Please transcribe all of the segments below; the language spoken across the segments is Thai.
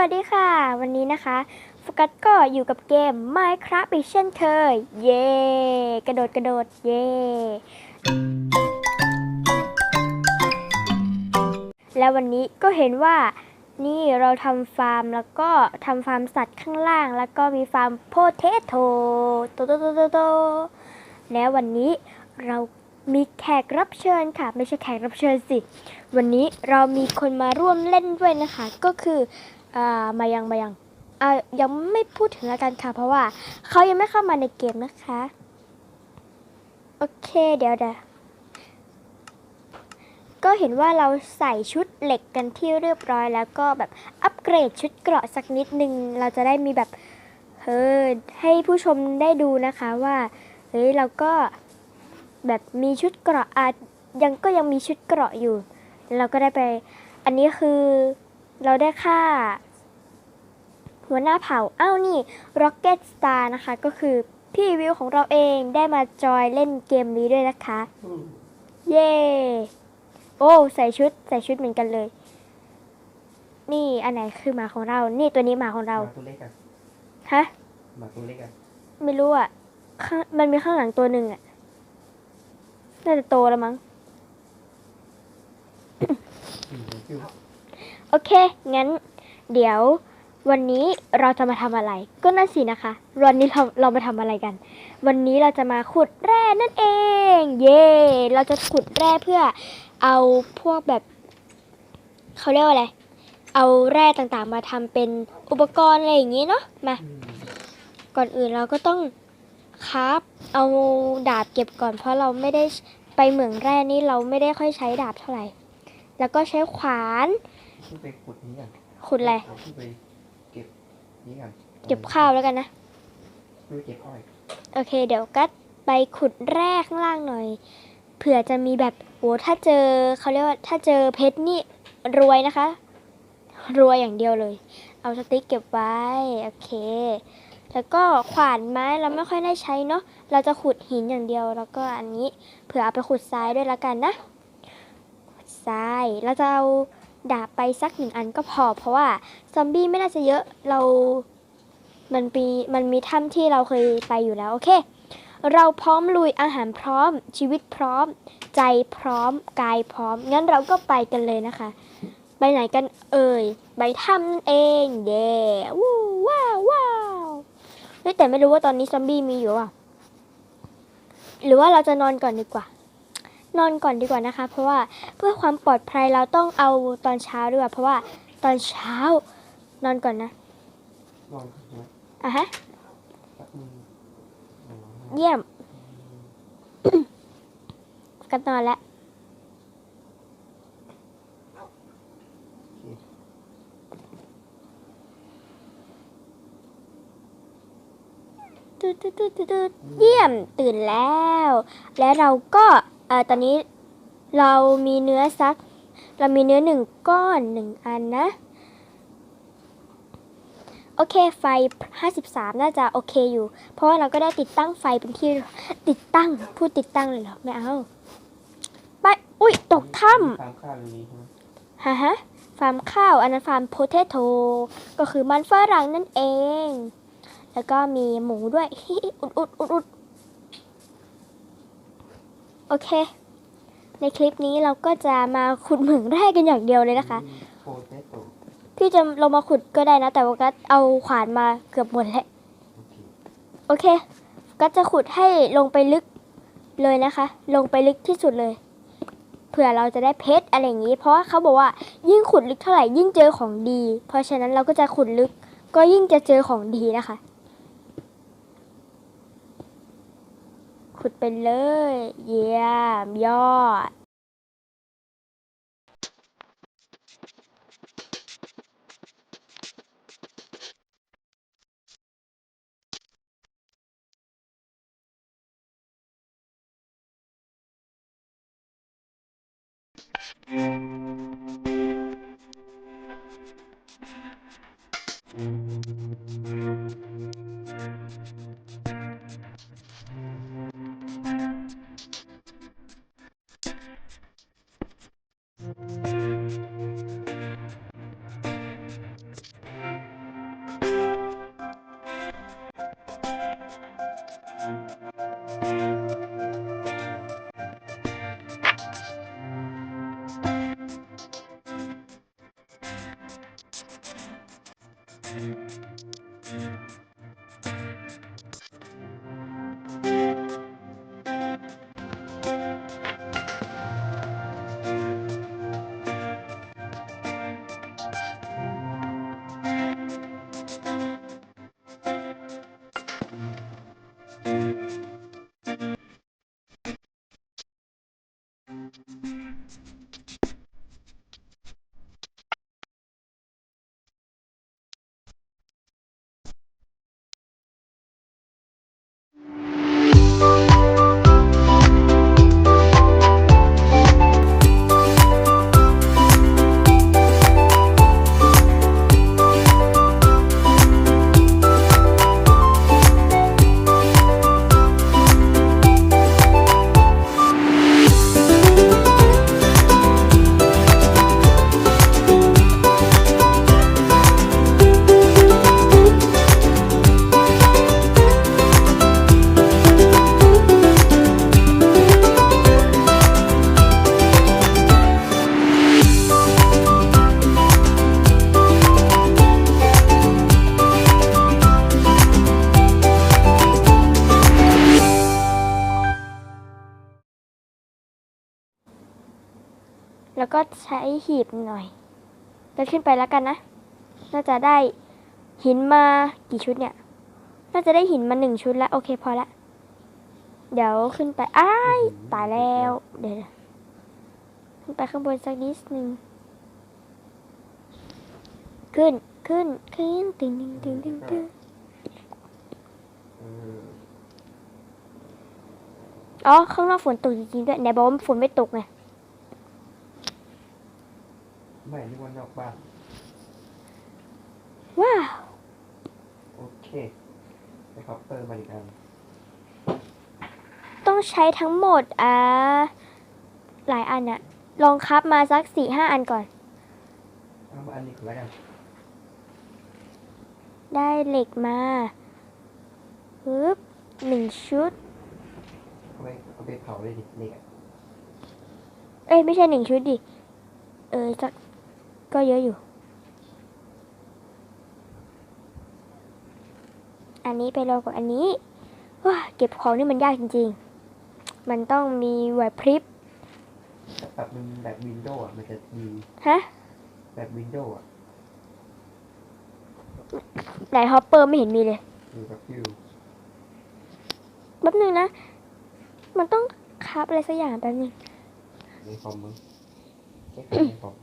วัสดีค่ะ วันนี้นะคะโฟกัสก็อยู่กับเกม Minecraft อีกเช่นเคยเย้กระโดดกระโดดเย้แล้ววันนี้ก็เห็นว่านี่เราทำฟาร์มแล้วก็ทำฟาร์มสัตว์ข้างล่าง แล้วก็มีฟาร์มโพเทโตโตโตโตโตโตแล้ววันนี้เรามีแขกรับเชิญค่ะ ไม่ใช่แขกรับเชิญสิ วันนี้เรามีคนมาร่วมเล่นด้วยนะคะ ก็คือ อ่ามายังมายังอ่ายังไม่พูดถึงแล้วกันค่ะ เพราะว่าเขายังไม่เข้ามาในเกมนะคะ โอเคเดี๋ยวเดี๋ยวก็เห็นว่าเราใส่ชุดเหล็กกันที่เรียบร้อยแล้วก็แบบอัปเกรดชุดเกราะสักนิดนึง เราจะได้มีแบบเฮ้ยให้ผู้ชมได้ดูนะคะว่าเฮ้ยเราก็แบบมีชุดเกราะอายังก็ยังมีชุดเกราะอยู่ เราก็ได้ไป อันนี้คือเราได้ค่า หัวหน้าเผ่าอ้าวนี่ Rocket Star นะคะ ก็คือพี่วิวของเราเองได้มาจอยเล่นเกมนี้ด้วยนะคะ เย้ โอ้ ใส่ชุดใส่ชุดเหมือนกันเลย นี่อันไหนคือหมาของเรา นี่ตัวนี้หมาของเรา หมาตัวเล็กอะฮะ หมาตัวเล็กอะไม่รู้อะข้างมันมีข้างหลังตัวหนึ่งอะ น่าจะโตแล้วมั้ง อืมเดี๋ยวฟิวโอเค งั้น เดี๋ยว วันนี้เราจะมาทำอะไร ก็นั่นสินะคะ วันนี้เราเรามาทำอะไรกัน วันนี้เราจะมาขุดแร่นั่นเอง เย่เราจะขุดแร่เพื่อเอาพวกแบบเขาเรียกว่าอะไร เอาแร่ต่างๆ มาทำเป็นอุปกรณ์อะไรอย่างนี้เนาะ มาอืมก่อนอื่นเราก็ต้องคราฟเอาดาบเก็บก่อน เพราะเราไม่ได้ไปเหมืองแร่นี่เราไม่ได้ค่อยใช้ดาบเท่าไหร่ แล้วก็ใช้ขวานขึ้นไปขุดนี้กันขุดอะไร นี้กันเก็บข้าวแล้วกันนะขึ้นไปเก็บอ้อยโอเค เดี๋ยวก็ไปขุดแร่ข้างล่างหน่อยเผื่อจะมีแบบโหถ้าเจอเขาเรียกว่าถ้าเจอเพชรนี่รวยนะคะ รวยอย่างเดียวเลย เอาสติ๊กเก็บไว้โอเค แล้วก็ขวานไม้เราไม่ค่อยได้ใช้เนาะเราจะขุดหินอย่างเดียวแล้วก็อันนี้เผื่อเอาไปขุดทรายด้วยละกันนะขุดทรายเราจะเอา ดาบไปสักหนึ่งอันก็พอ เพราะว่าซอมบี้ไม่น่าจะเยอะเรา มันมีมันมีถ้ำที่เราเคยไปอยู่แล้ว โอเค เราพร้อมลุยอาหารพร้อม ชีวิตพร้อม ใจพร้อมกายพร้อม งั้นเราก็ไปกันเลยนะคะ ไปไหนกันเอ่ยไปถ้ำนั่นเองเย้วู้ว้าวว้าวแต่ไม่รู้ว่าตอนนี้ซอมบี้มีอยู่อะหรือว่าเราจะนอนก่อนดีกว่า นอนก่อนดีกว่านะคะ เพราะว่าเพื่อความปลอดภัยเราต้องเอาตอนเช้าด้วยเพราะว่าตอนเช้านอนก่อนนะลองนะอะฮะเยี่ยมกันนอนแล้วเคตืดตืดตืดตืดตืดเยี่ยมตื่นแล้ว และเราก็ อ่อตอนนี้เรามีเนื้อสัก เรามีเนื้อหนึ่งก้อนหนึ่งอันนะ โอเคไฟ 53 น่าจะโอเคอยู่ เพราะว่าเราก็ได้ติดตั้งไฟเป็นที่ติดตั้งพูดติดตั้งเลยเหรอ ไม่เอา ไป อุ้ยตกถ้ำฟาร์มข้าวตรงนี้ใช่ไหมฮะฮะฟาร์มข้าวอันนั้นฟาร์มโพเทโตก็คือมันฝรั่งนั่นเอง แล้วก็มีหมูด้วย อุดอุดอุดอุด โอเค ในคลิปนี้เราก็จะมาขุดเหมืองแร่กันอย่างเดียวเลยนะคะโพเตโต้พี่จะลงมาขุดก็ได้นะ แต่ว่าก็เอาขวานมาเกือบหมดแล้วโอเคโอเค ก็จะขุดให้ลงไปลึกเลยนะคะ ลงไปลึกที่สุดเลย เผื่อเราจะได้เพชรอะไรอย่างนี้ เพราะว่าเขาบอกว่ายิ่งขุดลึกเท่าไหร่ยิ่งเจอของดี เพราะฉะนั้นเราก็จะขุดลึกก็ยิ่งจะเจอของดีนะคะ ขุดไปเลย เยี่ยมยอด ก็ใช้หีบหน่อยแล้วขึ้นไปแล้วกันนะ น่าจะได้หินมากี่ชุดเนี่ย น่าจะได้หินมาหนึ่งชุดแล้ว โอเคพอละ เดี๋ยวขึ้นไป อ้าย ตายแล้ว เดี๋ยว ขึ้นไปข้างบนสักนิดนึง ขึ้น ขึ้น ขึ้น ตึงตึงตึงตึงตึงอออ๋อ ข้างนอกฝนตกจริงๆด้วยไหนบอกว่าฝนไม่ตกไง ไม่นี่วันนอกบ้าน ว้าว โอเคไปคอปเปอร์มาอีกอันต้องใช้ทั้งหมดอ่าหลายอันอะลองคับมาสักสี่ห้าอันก่อน เอามาอันนี้ก่อนแล้วกันได้เหล็กมาปึ๊บหนึ่งชุด เอาไปเอาไปเผาเลยดิเหล็กอะเอ้ยไม่ใช่หนึ่งชุดดิ เออสัก ก็เยอะอยู่ อันนี้ไปรอกับอันนี้ว้าเก็บของนี่มันยากจริง ๆ มันต้องมีไหวพริบแต่ปรับเป็นแบบวินโดว์อะมันจะดีฮะแบบวินโดว์อะไหนฮอปเปอร์ไม่เห็นมีเลยอยู่กับฟิวแป๊บนึงนะ มันต้องคับอะไรสักอย่างแป๊บนึงในคอมมึงแค่ขายในคอม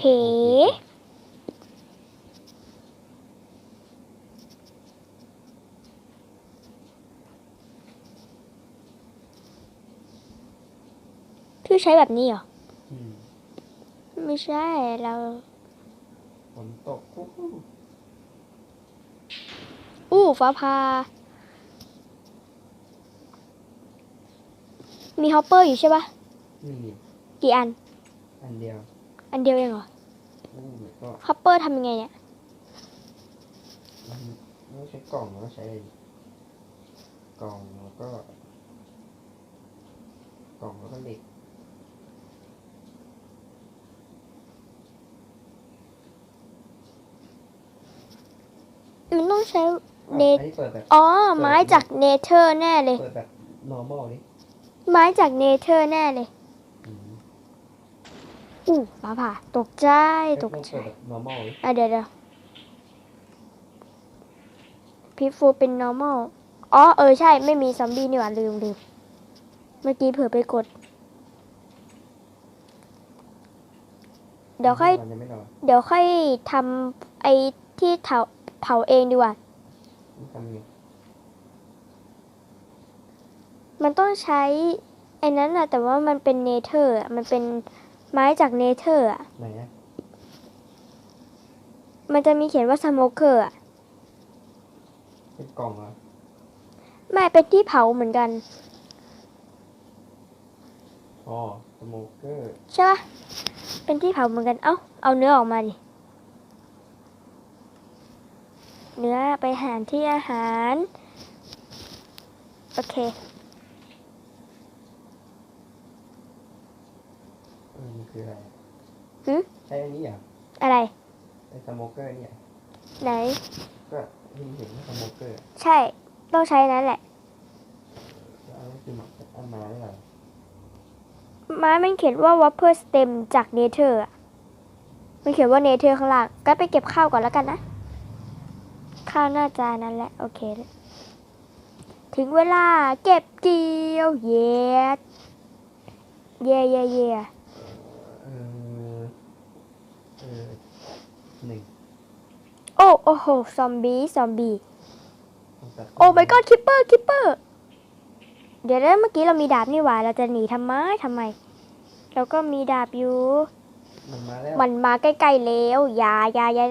เฮ้คือใช้แบบนี้เหรอ อืมไม่ใช่ เรา ฝนตกอู้หูอู้ฟ้าพา มีฮอปเปอร์อยู่ใช่ปะนี่กี่อัน อันเดียว อันเดียวเองเหรออู้แล้วก็ฮอปเปอร์ทำยังไงเนี่ยมันไม่ใช้กล่องแล้วก็ใช้อะไรดีกล่องแล้วก็ กล่องแล้วก็เหล็กมันต้องใช้อะเนอันนี้เปิดแบบอ๋อ ไม้จากเนเธอร์แน่เลย เปิดแบบ normal ดิไม้จากเนเธอร์แน่เลยอืม อู้ฟ้าผ่าตกใจตกต้องใจเปิดแบบ normal ดิอะเดี๋ยวเดี๋ยวพิฟูเป็น normal อ๋อเออใช่ไม่มีซอมบี้นี่หว่าลืมลืมเมื่อกี้เผื่อไปกด เดี๋ยวค่อยนยังไม่นอนเดี๋ยวค่อยทำไอ้ที่เผาเผาเองดีกว่า มันทำยังไงมันต้องใช้ไอ้นั้นอะแต่ว่ามันเป็นเนเธอร์อะมันเป็น ไม้จากเนเธอร์อะไหนอะมันจะมีเขียนว่าสโมเกอร์อะเป็นกล่องเหรอไม่เป็นที่เผาเหมือนกัน อ๋อสโมเกอร์ใช่ปะเป็นที่เผาเหมือนกัน เอ้า เอาเนื้อออกมาดิ เนื้อไปหารที่อาหาร โอเค เออมัน คืออะไรหึใช้อันนี้เหรอะอะไรไอ้สโมเกอร์เนี่ยไหน ก็ที่เห็นสโมเกอร์ใช่ ต้องใช้นั้นแหละแล้วอันนี้คืออันมาได้เหรอไม้มันเขียนว่า Whopper Stem จากเนเธอร์มันเขียนว่าเนเธอร์ข้างล่าง ก็ไปเก็บข้าวก่อนแล้วกันนะ ข้าวน่าจะนั้นแหละ โอเค ถึงเวลาเก็บเกี่ยว เย้เย่เย่เย่ เออเออ หนึ่งโอ้โอ้โหซอมบี้ซอมบี้ต้องตัดโอ้ my god คิปเปอร์คิปเปอร์เดี๋ยวนะเมื่อกี้เรามีดาบนี่หว่าเราจะหนีทำไมทำไม เราก็มีดาบอยู่ มันมาแล้วมันมาใกล้ๆแล้วอย่าอย่าอย่า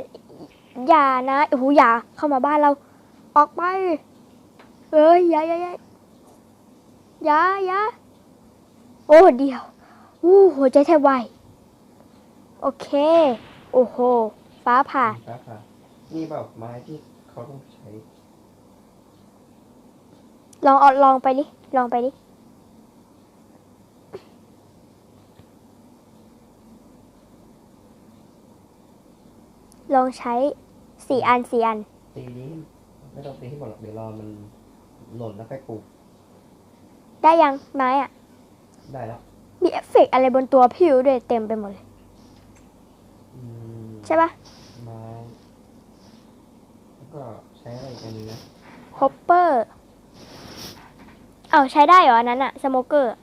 อย่านะโอ้โหอย่าเข้ามาบ้านเรา ออกไปเอ้ยอย่าอย่าอย่าอย่าอย่าโอ้เดียวอู้หัวใจแทบวายโอเค โอ้โห ฟ้าผ่า ฟ้าผ่านี่แบบไม้ที่เขาต้องใช้ ลองเอาลองไปดิ ลองไปดิ ลองใช้สี่อันสี่อัน ตีนี้ ไม่ต้องตีให้หมดหรอกเดี๋ยวรอมันหล่นแล้วค่อยปลูกได้ยังไม้อะได้แล้ว มีเอฟเฟกต์อะไรบนตัวพี่อยู่ด้วยเต็มไปหมดเลยอืม ใช่ปะไม้แล้วก็ใช้อะไรอีกอันนึงนะฮอปเปอร์เอาใช้ได้เหรออันนั้นอะสโมเกอร์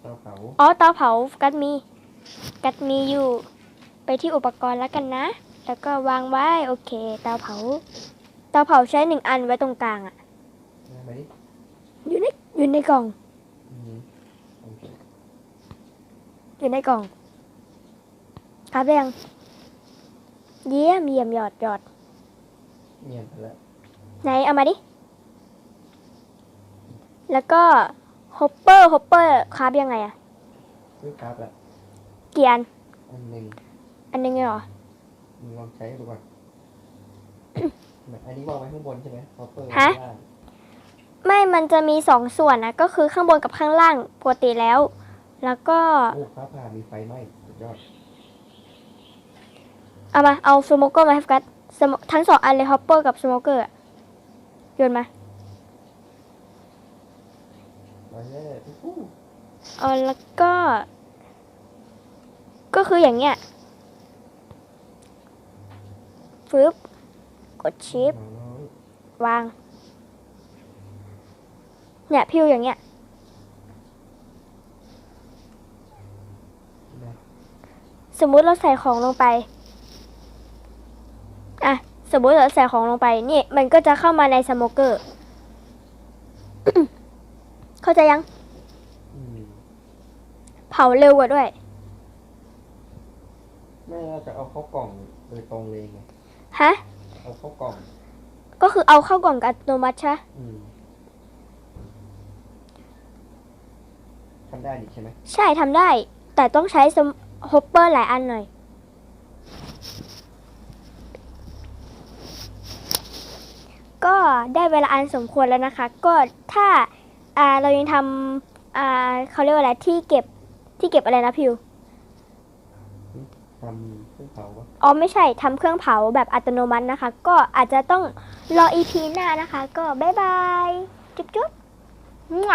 เตาเผาอ๋อเตาเผากัดมี กัดมีอยู่ ไปที่อุปกรณ์แล้วกันนะ แล้วก็วางไว้โอเคเตาเผา เตาเผาใช้หนึ่งอันไว้ตรงกลางอะได้ไหมดิอยู่ในอยู่ในกล่องอืมโอเค อยู่ในกล่อง ครับได้ยังเยี่ยมเยี่ยมหยอดหยอดเงียบไปแล้วไหนเอามาดิ แล้วก็ฮอปเปอร์ฮอปเปอร์ครับยังไงอะซื้อครับแล้วเกียน อันหนึ่งอันนึงเหรอ มึงลองใช้ดูก่อนอันนี้วางไว้ข้างบนใช่ไหมพอเปิดฮะล่างไม่มันจะมีสองส่วนนะ ก็คือข้างบนกับข้างล่างปกติแล้ว แล้วก็ โอ้ฟ้าผ่ามีไฟไหม้สุดยอด เอามา เอาสโมเกอร์มาให้โฟกัสทั้งสองอันเลยฮอปเปอร์กับสโมเกอร์อะโยนมาเอู้เอแล้วก็ ก็คืออย่างเงี้ยฟึบกดชิป วาง เนี่ย พิวอย่างเงี้ย สมมุติเราใส่ของลงไป สมมุติเราใส่ของลงไปนี่มันก็จะเข้ามาในสโมเกอร์ เข้าใจยัง อืมเผาเร็วกว่าด้วย ไม่เราจะเอาเข้ากล่องโดยตรงเลยไงฮะ เอาเข้ากล่อง ก็คือเอาเข้ากล่องกับอัตโนมัติใช่ปะอืมทำได้ดิใช่ไหมใช่ทำได้ แต่ต้องใช้สมฮอปเปอร์หลายอันหน่อย ก็ได้เวลาอันสมควรแล้วนะคะ ก็ถ้าอ่าเรายังทำอ่าเขาเรียกว่าอะไรที่เก็บที่เก็บอะไรนะพิวทำเครื่องเผาวะอ๋อไม่ใช่ทำเครื่องเผาแบบอัตโนมัตินะคะ ก็อาจจะต้องรออีพีหน้านะคะ ก็บ๊ายบาย จุ๊บจุ๊บมั่ว